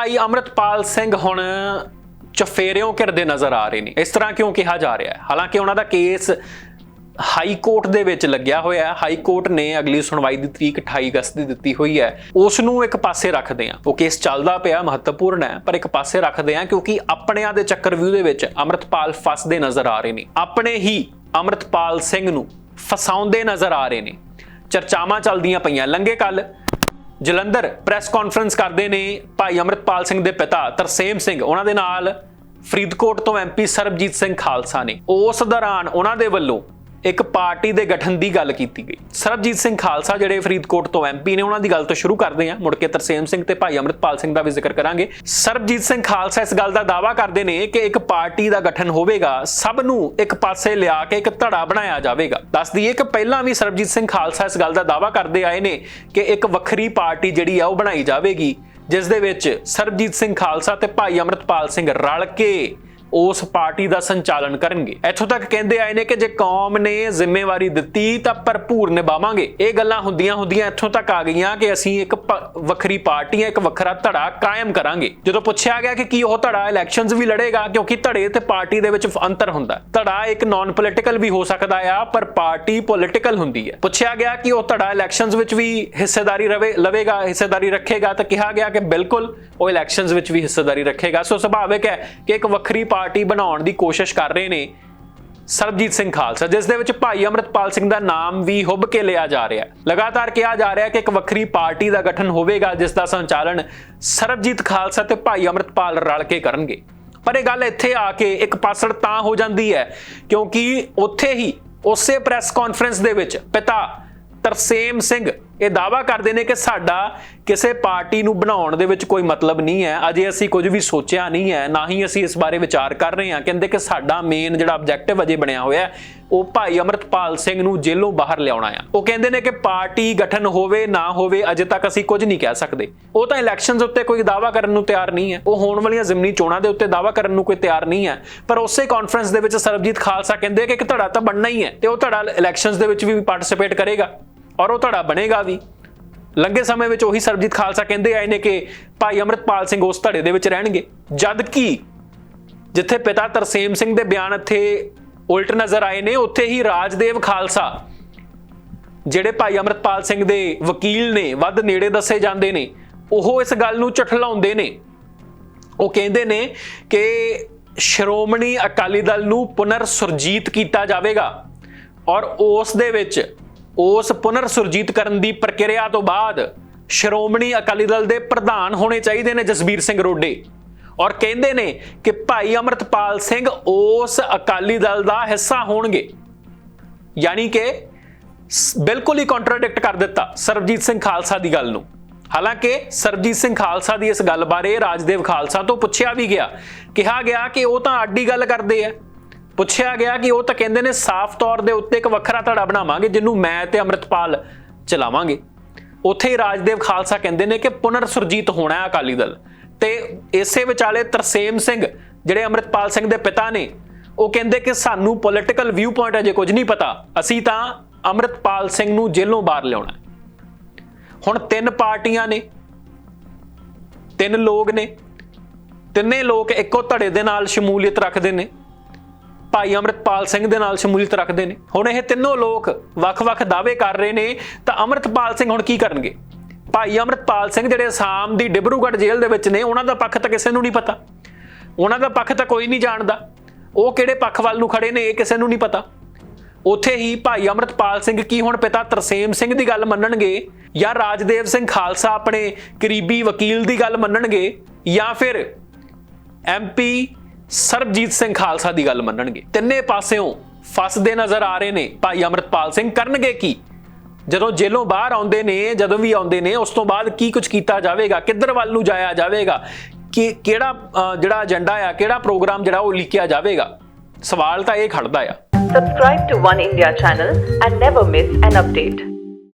ਭਾਈ ਅਮਰਤਪਾਲ ਸਿੰਘ ਹੁਣ ਚਫੇਰਿਓਂ ਘਿਰਦੇ ਨਜ਼ਰ ਆ ਰਹੇ ਨੇ। ਇਸ ਤਰ੍ਹਾਂ ਕਿਉਂ ਕਿਹਾ ਜਾ ਰਿਹਾ ਹੈ? ਹਾਲਾਂਕਿ ਉਹਨਾਂ ਦਾ ਕੇਸ ਹਾਈ ਕੋਰਟ ਦੇ ਵਿੱਚ ਲੱਗਿਆ ਹੋਇਆ ਹੈ। ਹਾਈ ਕੋਰਟ ਨੇ ਅਗਲੀ ਸੁਣਵਾਈ ਦੀ ਤਰੀਕ 28 ਅਗਸਤ ਦੀ ਦਿੱਤੀ ਹੋਈ ਹੈ। ਉਸ ਨੂੰ ਇੱਕ ਪਾਸੇ ਰੱਖਦੇ ਆ ਉਹ ਕੇਸ ਚੱਲਦਾ ਪਿਆ, ਮਹੱਤਵਪੂਰਨ ਹੈ, ਪਰ ਇੱਕ ਪਾਸੇ ਰੱਖਦੇ ਆ ਕਿਉਂਕਿ ਆਪਣਿਆਂ ਦੇ ਚੱਕਰ ਵਿਊ ਦੇ ਵਿੱਚ ਅਮਰਤਪਾਲ ਫਸਦੇ ਨਜ਼ਰ ਆ ਰਹੇ ਨੇ। ਆਪਣੇ ਹੀ ਅਮਰਤਪਾਲ ਸਿੰਘ ਨੂੰ ਫਸਾਉਂਦੇ ਨਜ਼ਰ ਆ ਰਹੇ ਨੇ। ਚਰਚਾਵਾਂ ਚੱਲਦੀਆਂ ਪਈਆਂ। ਲੰਗੇ ਕੱਲ ਜਲੰਧਰ ਪ੍ਰੈਸ ਕਾਨਫਰੰਸ ਕਰਦੇ ਨੇ ਭਾਈ ਅਮਰਤਪਾਲ ਸਿੰਘ ਦੇ ਪਿਤਾ ਤਰਸੇਮ ਸਿੰਘ। ਉਹਨਾਂ ਦੇ ਨਾਲ ਫਰੀਦਕੋਟ ਤੋਂ ਐਮਪੀ ਸਰਬਜੀਤ ਸਿੰਘ ਖਾਲਸਾ ਨੇ। ਉਸ ਦੌਰਾਨ ਉਹਨਾਂ ਦੇ ਵੱਲੋਂ ਇੱਕ ਪਾਰਟੀ ਦੇ ਗਠਨ ਦੀ ਗੱਲ ਕੀਤੀ ਗਈ। ਸਰਬਜੀਤ ਸਿੰਘ ਖਾਲਸਾ ਜਿਹੜੇ ਫਰੀਦਕੋਟ ਤੋਂ ਐਮਪੀ ਨੇ, ਉਹਨਾਂ ਦੀ ਗੱਲ ਤੋਂ ਸ਼ੁਰੂ ਕਰਦੇ ਹਾਂ। ਮੁੜ ਕੇ ਤਰਸੇਮ ਸਿੰਘ ਤੇ ਭਾਈ ਅਮਰਤਪਾਲ ਸਿੰਘ ਦਾ ਵੀ ਜ਼ਿਕਰ ਕਰਾਂਗੇ। ਸਰਬਜੀਤ ਸਿੰਘ ਖਾਲਸਾ ਇਸ ਗੱਲ ਦਾ ਦਾਅਵਾ ਕਰਦੇ ਨੇ ਕਿ ਇੱਕ ਪਾਰਟੀ ਦਾ ਗਠਨ ਹੋਵੇਗਾ, ਸਭ ਨੂੰ ਇੱਕ ਪਾਸੇ ਲਿਆ ਕੇ ਇੱਕ ਧੜਾ ਬਣਾਇਆ ਜਾਵੇਗਾ। ਦੱਸ ਦਈਏ ਕਿ ਪਹਿਲਾਂ ਵੀ ਸਰਬਜੀਤ ਸਿੰਘ ਖਾਲਸਾ ਇਸ ਗੱਲ ਦਾ ਦਾਅਵਾ ਕਰਦੇ ਆਏ ਨੇ ਕਿ ਇੱਕ ਵੱਖਰੀ ਪਾਰਟੀ ਜਿਹੜੀ ਆ ਉਹ ਬਣਾਈ ਜਾਵੇਗੀ, ਜਿਸ ਦੇ ਵਿੱਚ ਸਰਬਜੀਤ ਸਿੰਘ ਖਾਲਸਾ ਤੇ ਭਾਈ ਅਮਰਤਪਾਲ ਸਿੰਘ ਰਲ ਕੇ ਉਸ ਪਾਰਟੀ ਦਾ ਸੰਚਾਲਨ ਕਰਨਗੇ। ਇੱਥੋਂ ਤੱਕ ਕਹਿੰਦੇ ਆਏ ਨੇ ਕਿ ਜੇ ਕੌਮ ਨੇ ਜ਼ਿੰਮੇਵਾਰੀ ਦਿੱਤੀ, ਤਾਂ ਭਰਪੂਰ ਨਿਭਾਵਾਂਗੇ। ਇਹ ਗੱਲਾਂ ਹੁੰਦੀਆਂ ਹੁੰਦੀਆਂ ਇੱਥੋਂ ਤੱਕ ਆ ਗਈਆਂ ਕਿ ਅਸੀਂ ਇੱਕ ਵੱਖਰੀ ਪਾਰਟੀ ਇੱਕ ਵੱਖਰਾ ਧੜਾ ਕਾਇਮ ਕਰਾਂਗੇ। ਜਦੋਂ ਪੁੱਛਿਆ ਗਿਆ ਕਿ ਕੀ ਉਹ ਧੜਾ ਇਲੈਕਸ਼ਨਸ ਵੀ ਲੜੇਗਾ, ਕਿਉਂਕਿ ਧੜੇ ਤੇ ਪਾਰਟੀ ਦੇ ਵਿੱਚ ਅੰਤਰ ਹੁੰਦਾ। ਧੜਾ ਇੱਕ ਨਾਨ ਪੋਲੀਟੀਕਲ ਵੀ ਹੋ ਸਕਦਾ ਆ, ਪਰ ਪਾਰਟੀ ਪੋਲੀਟੀਕਲ ਹੁੰਦੀ ਹੈ। ਪੁੱਛਿਆ ਗਿਆ ਕਿ ਉਹ ਧੜਾ ਇਲੈਕਸ਼ਨਸ ਵਿੱਚ ਵੀ ਹਿੱਸੇਦਾਰੀ ਰਵੇ, ਲਵੇਗਾ, ਹਿੱਸੇਦਾਰੀ ਰੱਖੇਗਾ, ਤਾਂ ਕਿਹਾ ਗਿਆ ਕਿ ਬਿਲਕੁਲ ਉਹ ਇਲੈਕਸ਼ਨਸ ਵਿੱਚ ਵੀ ਹਿੱਸੇਦਾਰੀ ਰੱਖੇਗਾ। ਸੋ ਸੁਭਾਵਿਕ ਹੈ ਕਿ ਇੱਕ ਵੱਖਰੀ ਪਾਰਟੀ ਬਣਾਉਣ ਦੀ ਕੋਸ਼ਿਸ਼ ਕਰ ਰਹੇ ਨੇ ਸਰਬਜੀਤ ਸਿੰਘ ਖਾਲਸਾ, ਜਿਸ ਦੇ ਵਿੱਚ ਭਾਈ ਅਮਰਤਪਾਲ ਸਿੰਘ ਦਾ ਨਾਮ ਵੀ ਹੁੱਬ ਕੇ ਲਿਆ ਜਾ ਰਿਹਾ ਹੈ। ਲਗਾਤਾਰ ਕਿਹਾ ਜਾ ਰਿਹਾ ਹੈ ਕਿ ਇੱਕ ਵੱਖਰੀ ਪਾਰਟੀ ਦਾ ਗਠਨ ਹੋਵੇਗਾ, ਜਿਸ ਦਾ ਸੰਚਾਲਨ ਸਰਬਜੀਤ ਖਾਲਸਾ ਤੇ ਭਾਈ ਅਮਰਤਪਾਲ ਰਲ ਕੇ ਕਰਨਗੇ। ਪਰ ਇਹ ਗੱਲ ਇੱਥੇ ਆ ਕੇ ਇੱਕ ਪਾਸੜ ਤਾਂ ਹੋ ਜਾਂਦੀ ਹੈ, ਕਿਉਂਕਿ ਉੱਥੇ ਹੀ ਉਸੇ ਪ੍ਰੈਸ ਕਾਨਫਰੰਸ ਦੇ ਵਿੱਚ ਪਿਤਾ ਤਰਸੇਮ ਸਿੰਘ ਇਹ ਦਾਵਾ ਕਰਦੇ ਨੇ ਕਿ ਸਾਡਾ ਕਿਸੇ ਪਾਰਟੀ ਨੂੰ ਬਣਾਉਣ ਦੇ ਵਿੱਚ ਕੋਈ ਮਤਲਬ ਨਹੀਂ ਹੈ। ਅਜੇ ਅਸੀਂ ਕੁਝ ਵੀ ਸੋਚਿਆ ਨਹੀਂ ਹੈ, ਨਾ ਹੀ ਅਸੀਂ ਇਸ ਬਾਰੇ ਵਿਚਾਰ ਕਰ ਰਹੇ ਹਾਂ। ਕਹਿੰਦੇ ਕਿ ਸਾਡਾ ਮੇਨ ਜਿਹੜਾ ਆਬਜੈਕਟਿਵ ਅਜੇ ਬਣਿਆ ਹੋਇਆ ਹੈ, ਉਹ ਭਾਈ ਅਮਰਤਪਾਲ ਸਿੰਘ ਨੂੰ ਜੇਲੋਂ ਬਾਹਰ ਲਿਆਉਣਾ ਆ ਉਹ ਕਹਿੰਦੇ ਨੇ ਕਿ ਪਾਰਟੀ ਗਠਨ ਹੋਵੇ, ਨਾ ਹੋਵੇ, ਅਜੇ ਤੱਕ ਅਸੀਂ ਕੁਝ ਨਹੀਂ ਕਹਿ ਸਕਦੇ। ਉਹ ਤਾਂ ਇਲੈਕਸ਼ਨਸ ਉੱਤੇ ਕੋਈ ਦਾਵਾ ਕਰਨ ਨੂੰ ਤਿਆਰ ਨਹੀਂ ਹੈ। ਉਹ ਹੋਣ ਵਾਲੀਆਂ ਜ਼ਿਮਨੀ ਚੋਣਾਂ ਦੇ ਉੱਤੇ ਦਾਵਾ ਕਰਨ ਨੂੰ ਕੋਈ ਤਿਆਰ ਨਹੀਂ ਹੈ। ਪਰ ਉਸੇ ਕਾਨਫਰੰਸ ਦੇ ਵਿੱਚ ਸਰਬਜੀਤ ਖਾਲਸਾ ਕਹਿੰਦੇ ਕਿ ਇੱਕ ਧੜਾ ਤਾਂ ਬਣਨਾ ਹੀ ਹੈ ਤੇ ਉਹ ਧੜਾ ਇਲੈਕਸ਼ਨਸ ਦੇ ਵਿੱਚ ਵੀ ਪਾਰਟਿਸਿਪੇਟ ਕਰੇਗਾ। ਔਰ ਉਹ ਧੜਾ ਬਣੇਗਾ ਵੀ। ਲੰਗੇ ਸਮੇਂ ਵਿੱਚ ਉਹੀ ਸਰਬਜੀਤ ਖਾਲਸਾ ਕਹਿੰਦੇ ਆਏ ਨੇ ਕਿ ਭਾਈ ਅਮਰਤਪਾਲ ਸਿੰਘ ਉਸ ਧੜੇ ਦੇ ਵਿੱਚ ਰਹਿਣਗੇ। ਜਦ ਕਿ ਜਿੱਥੇ ਪਿਤਾ ਤਰਸੇਮ ਸਿੰਘ ਦੇ ਬਿਆਨ ਇੱਥੇ ਉਲਟ ਨਜ਼ਰ ਆਏ ਨੇ, ਉੱਥੇ ਹੀ ਰਾਜਦੇਵ ਖਾਲਸਾ, ਜਿਹੜੇ ਭਾਈ ਅਮਰਤਪਾਲ ਸਿੰਘ ਦੇ ਵਕੀਲ ਨੇ, ਵੱਧ ਨੇੜੇ ਦੱਸੇ ਜਾਂਦੇ ਨੇ, ਉਹ ਇਸ ਗੱਲ ਨੂੰ ਝਠਲਾਉਂਦੇ ਨੇ। ਉਹ ਕਹਿੰਦੇ ਨੇ ਕਿ ਸ਼੍ਰੋਮਣੀ ਅਕਾਲੀ ਦਲ ਨੂੰ ਪੁਨਰ ਸੁਰਜੀਤ ਕੀਤਾ ਜਾਵੇਗਾ। ਔਰ ਉਸ ਦੇ ਵਿੱਚ ਉਸ ਪੁਨਰ ਸੁਰਜੀਤ ਕਰਨ ਦੀ ਪ੍ਰਕਿਰਿਆ ਤੋਂ ਬਾਅਦ ਸ਼੍ਰੋਮਣੀ ਅਕਾਲੀ ਦਲ ਦੇ ਪ੍ਰਧਾਨ ਹੋਣੇ ਚਾਹੀਦੇ ਨੇ ਜਸਬੀਰ ਸਿੰਘ ਰੋਡੇ। ਔਰ ਕਹਿੰਦੇ ਨੇ ਕਿ ਭਾਈ ਅਮਰਤਪਾਲ ਸਿੰਘ ਉਸ ਅਕਾਲੀ ਦਲ ਦਾ ਹਿੱਸਾ ਹੋਣਗੇ। ਯਾਨੀ ਕਿ ਬਿਲਕੁਲ ਹੀ ਕੰਟਰਡਿਕਟ ਕਰ ਦਿੱਤਾ ਸਰਬਜੀਤ ਸਿੰਘ ਖਾਲਸਾ ਦੀ ਗੱਲ ਨੂੰ। ਹਾਲਾਂਕਿ ਸਰਬਜੀਤ ਸਿੰਘ ਖਾਲਸਾ ਦੀ ਇਸ ਗੱਲ ਬਾਰੇ ਰਾਜਦੇਵ ਖਾਲਸਾ ਤੋਂ ਪੁੱਛਿਆ ਵੀ ਗਿਆ। ਕਿਹਾ ਗਿਆ ਕਿ ਉਹ ਤਾਂ ਅੱਡੀ ਗੱਲ ਕਰਦੇ ਆ। ਪੁੱਛਿਆ ਗਿਆ ਕਿ ਉਹ ਤਾਂ ਕਹਿੰਦੇ ਨੇ ਸਾਫ਼ ਤੌਰ ਦੇ ਉੱਤੇ ਇੱਕ ਵੱਖਰਾ ਧੜਾ ਬਣਾਵਾਂਗੇ, ਜਿਹਨੂੰ ਮੈਂ ਤੇ ਅਮਰਤਪਾਲ ਚਲਾਵਾਂਗੇ। ਉੱਥੇ ਹੀ ਰਾਜਦੇਵ ਖਾਲਸਾ ਕਹਿੰਦੇ ਨੇ ਕਿ ਪੁਨਰ ਸੁਰਜੀਤ ਹੋਣਾ ਹੈ ਅਕਾਲੀ ਦਲ। ਤੇ ਇਸੇ ਵਿਚਾਲੇ ਤਰਸੇਮ ਸਿੰਘ, ਜਿਹੜੇ ਅਮਰਤਪਾਲ ਸਿੰਘ ਦੇ ਪਿਤਾ ਨੇ, ਉਹ ਕਹਿੰਦੇ ਕਿ ਸਾਨੂੰ ਪੋਲਿਟੀਕਲ ਵਿਊ ਪੁਆਇੰਟ ਅਜੇ ਕੁਝ ਨਹੀਂ ਪਤਾ, ਅਸੀਂ ਤਾਂ ਅਮਰਤਪਾਲ ਸਿੰਘ ਨੂੰ ਜੇਲੋਂ ਬਾਹਰ ਲਿਆਉਣਾ ਹੁਣ ਤਿੰਨ ਪਾਰਟੀਆਂ ਨੇ, ਤਿੰਨ ਲੋਕ ਨੇ, ਤਿੰਨੇ ਲੋਕ ਇੱਕੋ ਧੜੇ ਦੇ ਨਾਲ ਸ਼ਮੂਲੀਅਤ ਰੱਖਦੇ ਨੇ। ਭਾਈ ਅਮਰਤਪਾਲ ਸਿੰਘ ਦੇ ਨਾਲ ਸ਼ਮੂਲੀਅਤ ਰੱਖਦੇ ਨੇ। ਹੁਣ ਇਹ ਤਿੰਨੋਂ ਲੋਕ ਵੱਖ-ਵੱਖ ਦਾਅਵੇ ਕਰ ਰਹੇ ਨੇ, ਤਾਂ ਅਮਰਤਪਾਲ ਸਿੰਘ ਹੁਣ ਕੀ ਕਰਨਗੇ? ਭਾਈ ਅਮਰਤਪਾਲ ਸਿੰਘ ਜਿਹੜੇ ਅਸਾਮ ਦੀ ਡਿਬਰੂਗੜ੍ਹ ਜੇਲ੍ਹ ਦੇ ਵਿੱਚ ਨੇ, ਉਹਨਾਂ ਦਾ ਪੱਖ ਤਾਂ ਕਿਸੇ ਨੂੰ ਨਹੀਂ ਪਤਾ। ਉਹਨਾਂ ਦਾ ਪੱਖ ਤਾਂ ਕੋਈ ਨਹੀਂ ਜਾਣਦਾ। ਉਹ ਕਿਹੜੇ ਪੱਖ ਵੱਲ ਨੂੰ ਖੜੇ ਨੇ, ਇਹ ਕਿਸੇ ਨੂੰ ਨਹੀਂ ਪਤਾ। ਉੱਥੇ ਹੀ ਭਾਈ ਅਮਰਤਪਾਲ ਸਿੰਘ ਕੀ ਹੁਣ ਪਿਤਾ ਤਰਸੇਮ ਸਿੰਘ ਦੀ ਗੱਲ ਮੰਨਣਗੇ ਜਾਂ ਰਾਜਦੇਵ ਸਿੰਘ ਖਾਲਸਾ ਆਪਣੇ ਕਰੀਬੀ ਵਕੀਲ ਦੀ ਗੱਲ ਮੰਨਣਗੇ ਜਾਂ ਫਿਰ ਐਮਪੀ ਸਰਬਜੀਤ ਸਿੰਘ ਖਾਲਸਾ ਦੀ ਗੱਲ ਮੰਨਣਗੇ। ਤਿੰਨੇ ਪਾਸਿਓਂ ਫਸਦੇ ਨਜ਼ਰ ਆ ਰਹੇ ਨੇ। ਭਾਈ ਅਮਰਤਪਾਲ ਸਿੰਘ ਕਰਨਗੇ ਕੀ? ਜਦੋਂ ਜੇਲੋਂ ਬਾਹਰ ਆਉਂਦੇ ਨੇ, ਜਦੋਂ ਵੀ ਆਉਂਦੇ ਨੇ, ਉਸ ਤੋਂ ਬਾਅਦ ਕੀ ਕੁਝ ਕੀਤਾ ਜਾਵੇਗਾ? ਕਿੱਧਰ ਵੱਲ ਨੂੰ ਜਾਇਆ ਜਾਵੇਗਾ? ਕਿ ਕਿਹੜਾ ਜਿਹੜਾ ਏਜੰਡਾ ਆ, ਕਿਹੜਾ ਪ੍ਰੋਗਰਾਮ ਜਿਹੜਾ ਉਹ ਲਿਖਿਆ ਜਾਵੇਗਾ? ਸਵਾਲ ਤਾਂ ਇਹ ਖੜਦਾ ਆ। Subscribe to One India channel and never miss an update.